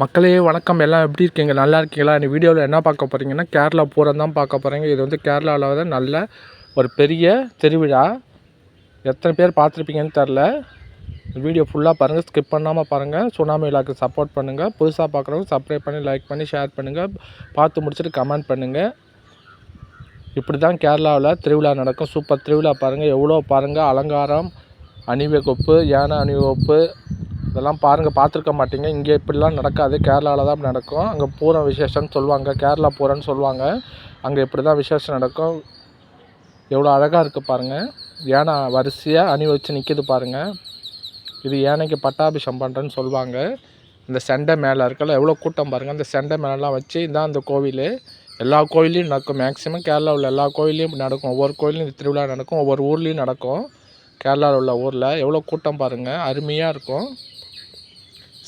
மக்களே வணக்கம். எல்லாம் எப்படி இருக்கீங்க? நல்லா இருக்கீங்களா? இந்த வீடியோவில் என்ன பார்க்க போகிறீங்கன்னா கேரளா பூரம் தான் பார்க்க போகிறீங்க இது வந்து கேரளாவில் வந்து நல்ல ஒரு பெரிய திருவிழா. எத்தனை பேர் பார்த்துருப்பீங்கன்னு தெரில. வீடியோ ஃபுல்லாக பாருங்கள் ஸ்கிப் பண்ணாமல் பாருங்கள் சுனாமி விழாக்கு சப்போர்ட் பண்ணுங்கள் புதுசாக பார்க்குறவங்க சப்ஸ்கிரைப் பண்ணி லைக் பண்ணி ஷேர் பண்ணுங்கள் பார்த்து முடிச்சுட்டு கமெண்ட் பண்ணுங்கள் இப்படி தான் கேரளாவில் திருவிழா நடக்கும். சூப்பர் திருவிழா பாருங்கள் எவ்வளோ பாருங்கள் அலங்காரம் அணிவகுப்பு யானை அணிவகுப்பு இதெல்லாம் பாருங்கள் பார்த்துருக்க மாட்டீங்க. இங்கே இப்படிலாம் நடக்காது. கேரளாவில் தான் நடக்கும். அங்கே பூரம் விசேஷம்னு சொல்லுவாங்க. கேரளா பூரம்னு சொல்லுவாங்க. அங்கே இப்படி தான் விசேஷம் நடக்கும். எவ்வளோ அழகாக இருக்குது பாருங்கள் யானை வரிசையாக அணி வச்சு நிற்கிது பாருங்கள் இது யானைக்கு பட்டாபிஷம் பண்ணுறேன்னு சொல்லுவாங்க. இந்த செண்டை மேலே இருக்கல எவ்வளோ கூட்டம் பாருங்கள் அந்த செண்டை மேலெலாம் வச்சு இதான் அந்த கோவில். எல்லா கோயிலையும் நடக்கும். மேக்ஸிமம் கேரளாவில் எல்லா கோயிலையும் நடக்கும். ஒவ்வொரு கோயிலையும் இந்த திருவிழா நடக்கும். ஒவ்வொரு ஊர்லேயும் நடக்கும். கேரளாவில் உள்ள ஊரில். எவ்வளோ கூட்டம் பாருங்கள் அருமையாக இருக்கும்.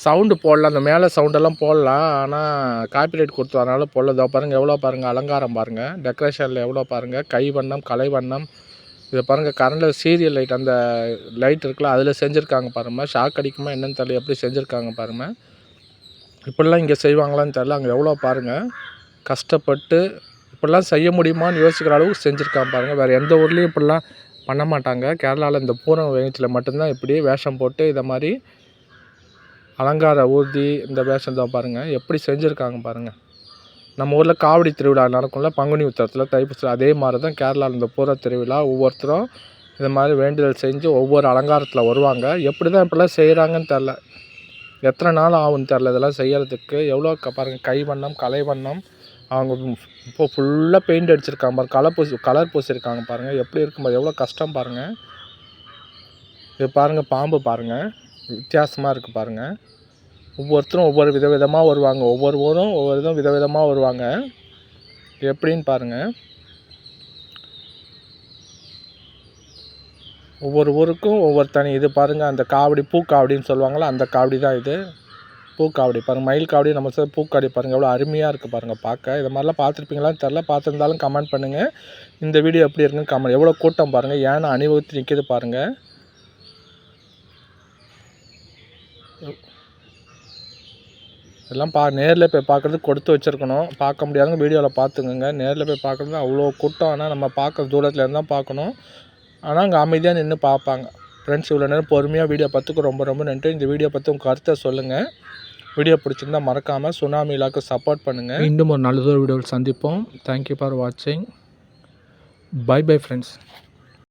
சவுண்டு போடலாம் அந்த மேலே சவுண்டெல்லாம் போடலாம் ஆனால் காப்பிரைட் கொடுத்து அதனால் போடல. இதோ பாருங்கள் எவ்வளோ பாருங்கள் அலங்காரம் பாருங்கள் டெக்கரேஷனில் எவ்வளோ பாருங்கள் கை வண்ணம் கலை வண்ணம். இதை பாருங்கள் கரண்டில் சீரியல் லைட் அந்த லைட் இருக்குல்ல அதில் செஞ்சுருக்காங்க பாருங்கள் ஷாக் அடிக்குமா என்னென்னு தெரியல எப்படி செஞ்சுருக்காங்க பாருங்கள் இப்படிலாம் இங்கே செய்வாங்களான்னு தெரில அங்கே எவ்வளோ பாருங்கள் கஷ்டப்பட்டு இப்படிலாம் செய்ய முடியுமான்னு யோசிக்கிற அளவுக்கு செஞ்சுருக்காங்க பாருங்கள் வேறு எந்த ஊர்லேயும் இப்படிலாம் பண்ண மாட்டாங்க. கேரளாவில் இந்த பூரம் வயிற்றில் மட்டும்தான் இப்படி வேஷம் போட்டு இதை மாதிரி அலங்கார ஊர்தி இந்த வேஷம் தான் பாருங்கள் எப்படி செஞ்சுருக்காங்க பாருங்கள் நம்ம ஊரில் காவடி திருவிழா நடக்கும்ல பங்குனி உத்தரத்தில் தைப்பூசம் அதே மாதிரி தான் கேரளாவில் இந்த பூர திருவிழா ஒவ்வொருத்தரும் இது மாதிரி வேண்டுதல் செஞ்சு ஒவ்வொரு அலங்காரத்தில் வருவாங்க. எப்படி தான் இப்படிலாம் செய்கிறாங்கன்னு தெரில எத்தனை நாள் ஆகும்னு தெரில இதெல்லாம் செய்கிறதுக்கு எவ்வளோ க பாருங்கள் கைவண்ணம் கலைவண்ணம். கலை வண்ணம் அவங்க இப்போ ஃபுல்லாக பெயிண்ட் அடிச்சிருக்காங்க பாருங்கள் கலர் பூசி கலர் பூசியிருக்காங்க பாருங்கள் எப்படி இருக்கும் எவ்வளோ கஷ்டம் பாருங்கள் இது பாருங்கள் பாம்பு பாருங்கள் வித்தியாசமாக இருக்குது பாருங்கள் ஒவ்வொருத்தரும் ஒவ்வொரு வித விதமாக வருவாங்க. ஒவ்வொரு ஊரும் ஒவ்வொரு இதுவும் வித விதமாக வருவாங்க. எப்படின்னு பாருங்கள் ஒவ்வொரு ஊருக்கும் ஒவ்வொரு தனி இது பாருங்கள் அந்த காவடி பூக்காவடின்னு சொல்லுவாங்களா அந்த காவடி தான் இது. பூக்காவடி பாருங்கள் மயில் காவடி நம்ம சார் பூக்காவடி பாருங்கள் எவ்வளோ அருமையாக இருக்குது பாருங்கள் பார்க்க. இது மாதிரிலாம் பார்த்துருப்பீங்களான்னு தெரில பார்த்துருந்தாலும் கமெண்ட் பண்ணுங்கள் இந்த வீடியோ எப்படி இருக்குன்னு கமெண்ட் எவ்வளோ கூட்டம் பாருங்கள் ஏன்னா அணிவகுத்து நிற்கிது பாருங்கள் எல்லாம் பா நேரில் போய் பார்க்குறது கொடுத்து வச்சுருக்கணும். பார்க்க முடியாதவங்க வீடியோவில் பார்த்துக்கோங்க. நேரில் போய் பார்க்குறது அவ்வளோ கூட்டம். ஆனால் நம்ம பார்க்குற தூரத்தில் இருந்தால் பார்க்கணும். ஆனால் அங்கே அமைதியாக நின்று பார்ப்பாங்க. ஃப்ரெண்ட்ஸ் இவ்வளோ நேரம் பொறுமையாக வீடியோ பார்த்துக்கு ரொம்ப ரொம்ப நன்றி. இந்த வீடியோ பற்றி உங்கள் கருத்தை சொல்லுங்கள் வீடியோ பிடிச்சிருந்தால் மறக்காமல் சுனாமி இலாக்கு சப்போர்ட் பண்ணுங்கள் இன்னும் ஒரு நல்லதொரு வீடியோவில் சந்திப்போம். தேங்க்யூ ஃபார் வாட்சிங் பை பை ஃப்ரெண்ட்ஸ்